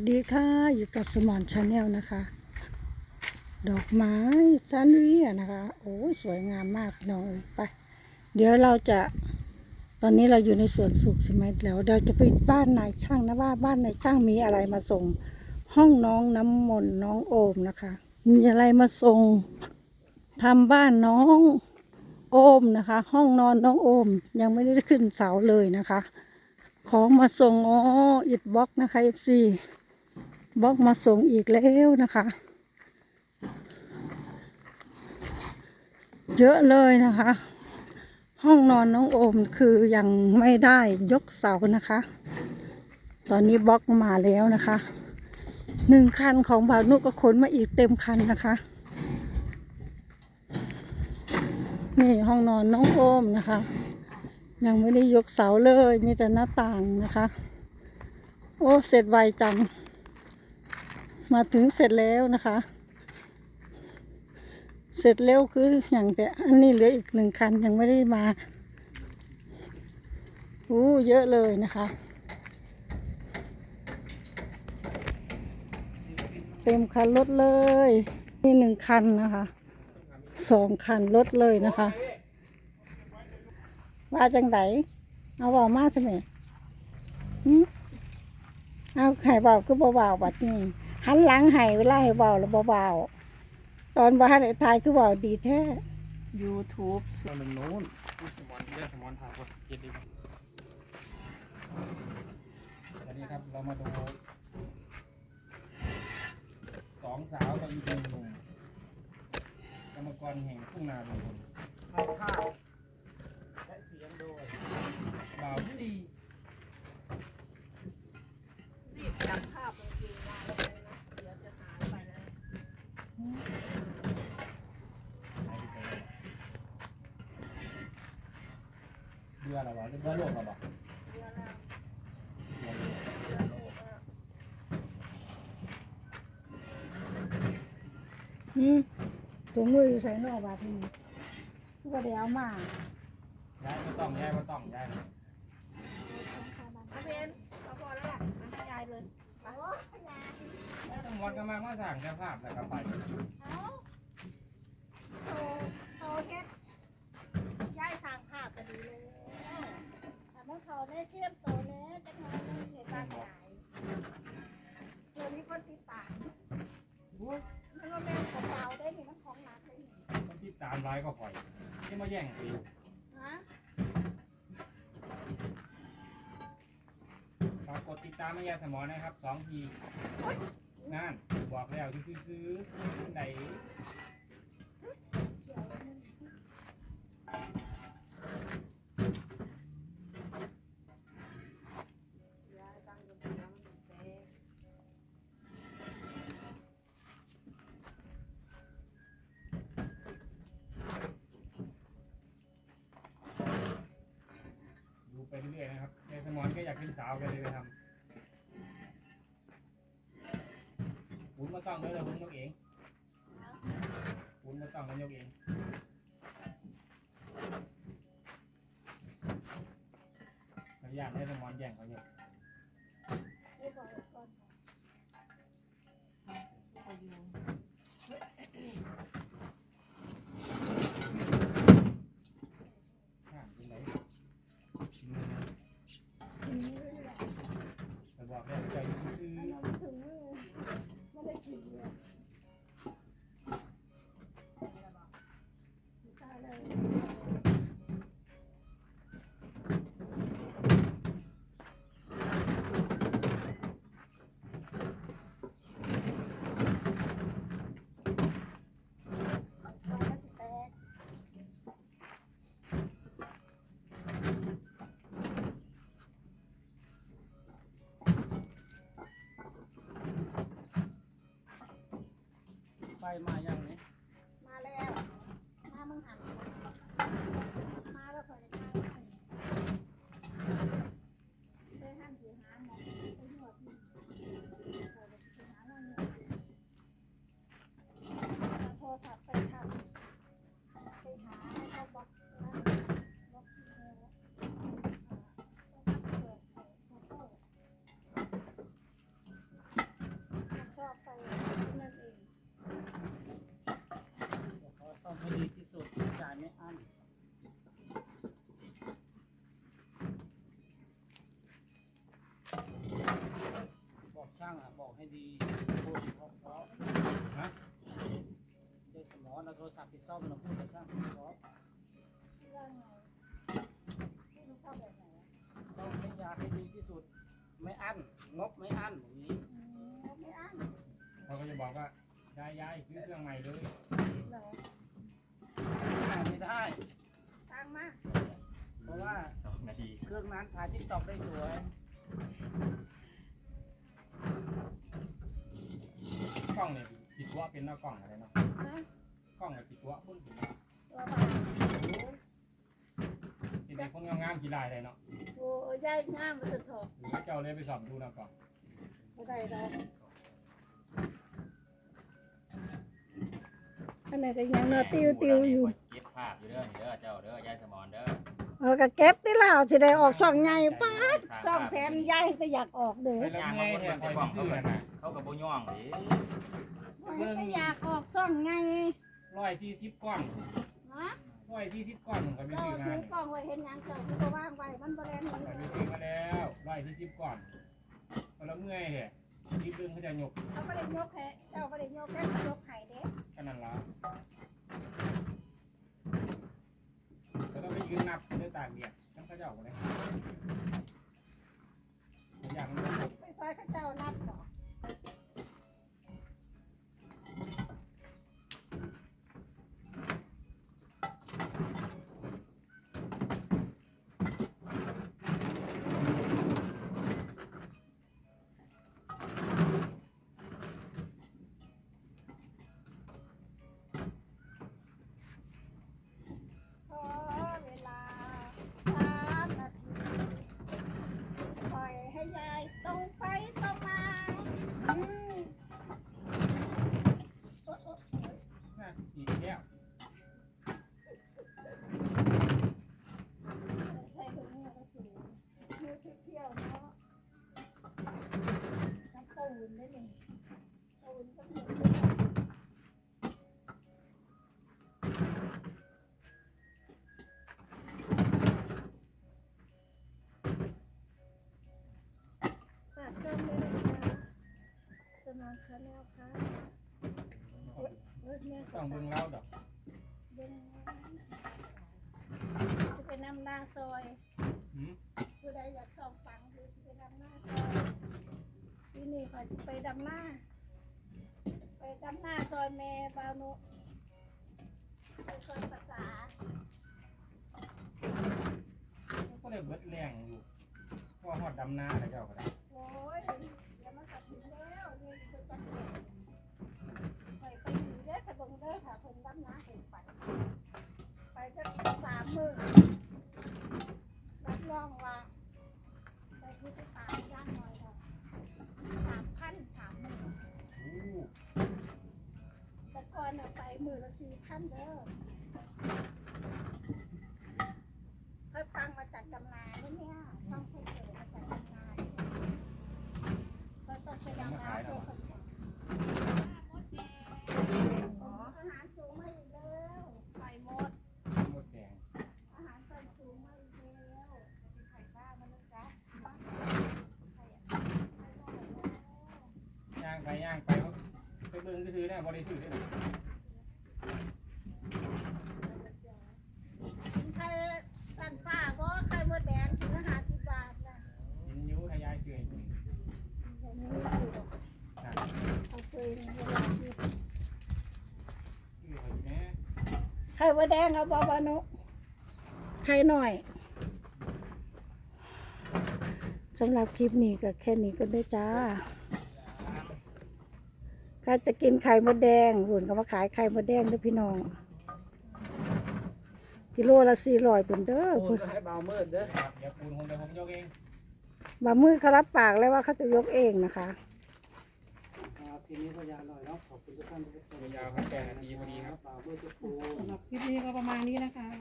วัสดีค่ะ อยู่กับสมอนชาแนลนะคะ ดอกไม้ซันเรียนะคะ โอ้สวยงามมากน้องเอ้ยไป เดี๋ยวเราจะ ตอนนี้เราอยู่ในสวนสุขใช่ไหมแล้วเราจะไปบ้านนายช่างนะว่าบ้านนายช่างมีอะไรมาส่ง ห้องน้องน้ำมนต์น้องโอมนะคะ มีอะไรมาส่งทำบ้านน้องโอมนะคะ ห้องนอนน้องโอม ยังไม่ได้ขึ้นเสาเลยนะคะของมาส่งอ๋ออิดบล็อกนะคะเอฟซี บล็อกมาส่งอีกแล้วนะคะ เยอะเลยนะคะ ห้องนอนน้องโอมคือยังไม่ได้ยกเสานะคะ ตอนนี้บล็อกมาแล้วนะคะหนึ่งคันของบาวนุก็ขนมาอีกเต็มคันนะคะ นี่ห้องนอนน้องโอมนะคะ ยังไม่ได้ยกเสาเลยมีแต่หน้าต่างนะคะ โอ้ เสร็จไวจัง มาถึงเสร็จแล้วนะคะ เสร็จเร็วคืออย่างแต่อันนี้เหลืออีกหนึ่งคันยังไม่ได้มาอู้เยอะเลยนะคะ เต็มคันรถเลยนี่หนึ่งคันนะคะสองคันรถเลยนะคะ ว่าจังไดเอาเบามาใช่ไหมเอาไข่เบาคือเบาๆบัดนี้ หันหลังให้เวลาให้เบาแล้วเบาๆตอนบ้านไอ้ทายคือเบาดีแท้ YouTube ส่วนหนึ่งนู้นสมอนเรียกสมอนทางคนเย็นดีครับสวัสดีครับเรามาดูสองสาวกับอีกหนึ่งหนุ่มกรรมกรแห่งทุ่งนาลุงพลเข้าภาพและเสียงโดยบ่าวซี่ เรืออะไรวะเรือโลกเหรอบอกหืมถุงมืออยู่ใส่นอกบาทนี่คือว่าเดี๋ยวเอามาย้ายก็ต้องย้ายก็ต้องย้าย เอาเป็น มอนก็มามาสั่งเจ้าภาพแล้วก็ไปเอาโตโตเฮ็ดยายสั่งภาพก็ดีเลยถ้ามันเขาได้เข้มโตเนี้จะน้อยนึงเห็นบ้านใหญ่เดี๋ยวนี้คนติดตามมันก็แม่นของเราได้นี่มันของหนักเลยนี่คนที่ตามร้ายก็ปล่อยที่มาแย่งสิฮะฝากกดติดตามไม่ยาสมอนะครับสองที นั่นบอกแล้วที่ซื้อๆไหนยายตั้งอยู่ตรงนั้นมันแปลกดูไปเรื่อยๆนะครับยายสมอนก็อยากเป็นสาวกันเลยไปทำวุ้ ต้องเลยเลยวุ้นยกเองวุ้นมาต้องมันยกเองพยายามให้สมอนแย่งเขาเนี่ยไม่บอกก่อนห้ามเป็นไรแมาอย่างนี้ มาแล้ว มามึงหันมาแล้วคอยได้ข้าวไปหันสิหาหมอไปนวดนี่คอยได้สิหาหมอนวดเอาโทรศัพท์ไปทำไปหาให้เขาบล็อกนั่นบล็อกที่เอออ่าต้องเปิดให้เขาเข้า ช่างอะบอกให้ดีพูดเพราะเพราะฮะเจ๊สมอนเอาโทรศัพท์ไปซ่อมนะพูดกับช่างเพราะเรื่องไงที่มันเข้าแบบไหนอะต้องให้ยาให้ดีที่สุด ไม่อั้นงบไม่อั้นอย่างนี้อืมไม่อั้นเขาก็จะบอกว่ายายยายซื้อเครื่องใหม่เลยเหรอไม่ได้ ตังค์มาเพราะว่าสองนาทีเครื่องนั้นถ่ายทิกตอกได้สวย กล้องเนี่ยติดตัวเป็นหน้ากล้องอะไรเนาะฮะกล้องเนี่ยติดตัวพุ่นถึงตัวบาทเป็นเด็กคนงามๆกี่ลายเลยเนาะโอ้ยายงามมันจะถอดหรือว่าเจ้าเลยไปสอบดูหน้ากล้องบ่ได้ดอกอันไหนก็ยังเนาะติวติวๆอยู่เก็บภาพอยู่เด้อนี่เด้อเจ้าเด้อยายสมอนเด้อ เออก็เก็บที่ลาวสิได้ออกช่องใหญ่ป้าดช่องแสนใหญ่ก็อยากออกเด้อไปแล้วเมื่อยแทนคอยไปซื้อน่ะเขากับโบย่องดิมันก็อยากออกช่องไงร้อยสี่สิบก้อนฮะร้อยสี่สิบก้อนผมก็ไปเจ้าซื้อถืมาอกล้องไว้เห็นหยังเจ้าคือบ่ว่างไว้มันบ่แล่นหนีไปไปซื้อมาแล้วร้อยสี่สิบก้อนไปแล้วเมื่อยแท้ทีดึงเขาจะยกเขาบ่ได้ยกให้เจ้าบ่ได้ยกแค่เขายกให้เด้กันนั่นละก็ต้องไปยืนนับด้วย ตางเดียดทั้งเขาเจ้าเลยอยากมันจะไปซอยเขาเจ้านับหรอก ขอเวลาสามนาทีปล่อยให้ยายตรงไปตรงมาอืมโอ๊ะโอ๊ะ น่ะอีกแล้ว ใส่ถุงมือก็สูงมือเที่ยวๆเนาะน้ำปูนได้นี่ปูนก็เหมือนกันฝากช่องด้วยนะคะ สมองชาแนลค่ะเอ้ยเอ้ยเนี่ยต้องเบิ่งเล่าดอกเบิ่งสิเป็นน้ำหน้าซอย หืมผู้ใดอยากสอบฟังคือสิไปดำหน้าซอยที่นี่คอยสิไปดำหน้า ไปดำหน้าซอยแม่บาวนุไปซอยภาษาก็เลยเบิดแรงอยู่เพราะว่าฮอดดำนาแล้วเจ้าก็ได้ ด้อถ้าเพิ่นดำน้าเห็นไป ไปก็สามมือรับรองว่าไปที่จะตายย่างน่อยค่ะสามพันสามหมืออู้แต่ก่อนน่ะไปหมือละสี่พันเด้อค่อยฟังมาจากกำนาเนี่ยช่องเพื่อนเกิดมาจากกำนาก็ต้องไปดำนาเพื่อคนอ๋ออาหารสูงมาอีกแล้วไข่มด หมดแดง อาหารใส่สูงมาอีกแล้วเป็นไข่บ้ามันนะจ๊ะไข่อะไข่น้อยแล้ว ย่างไปย่างไปเขาไปเบิ่งซื้อๆเนี่ยบ่ได้ซื้อเด้อไข่สั่นป้าบ่ไข่มดแดงถึงห้าสิบบาทนะกินอยู่ทายายซื้อให้กินผมไม่รู้สึกหรอกน่ะเอาเคยเวลาที่ซื้อให้แม่ไข่มดแดงเอาบ่บานุไข่หน่อยสำหรับคลิปนี้ก็แค่นี้ก็ได้จ้า ใครจะกินไข่มดแดงหุ่นก็มาขายไข่มดแดงเด้อพี่น้อง กิโลละสี่ร้อยเป็นเด้อปูนก็ให้เบามืดเด้อครับเดี๋ยวปูนผมเดี๋ยวผมยกเองบามือเขารับปากแล้วว่าเขาจะยกเองนะคะ ครับทีนี้ก็ยาวหน่อยเนาะขอบคุณทุกท่านทุกคนยาวๆครับแปดนาทีพอดีครับ เบามืดจะปู สำหรับคลิปนี้ก็ประมาณนี้นะคะ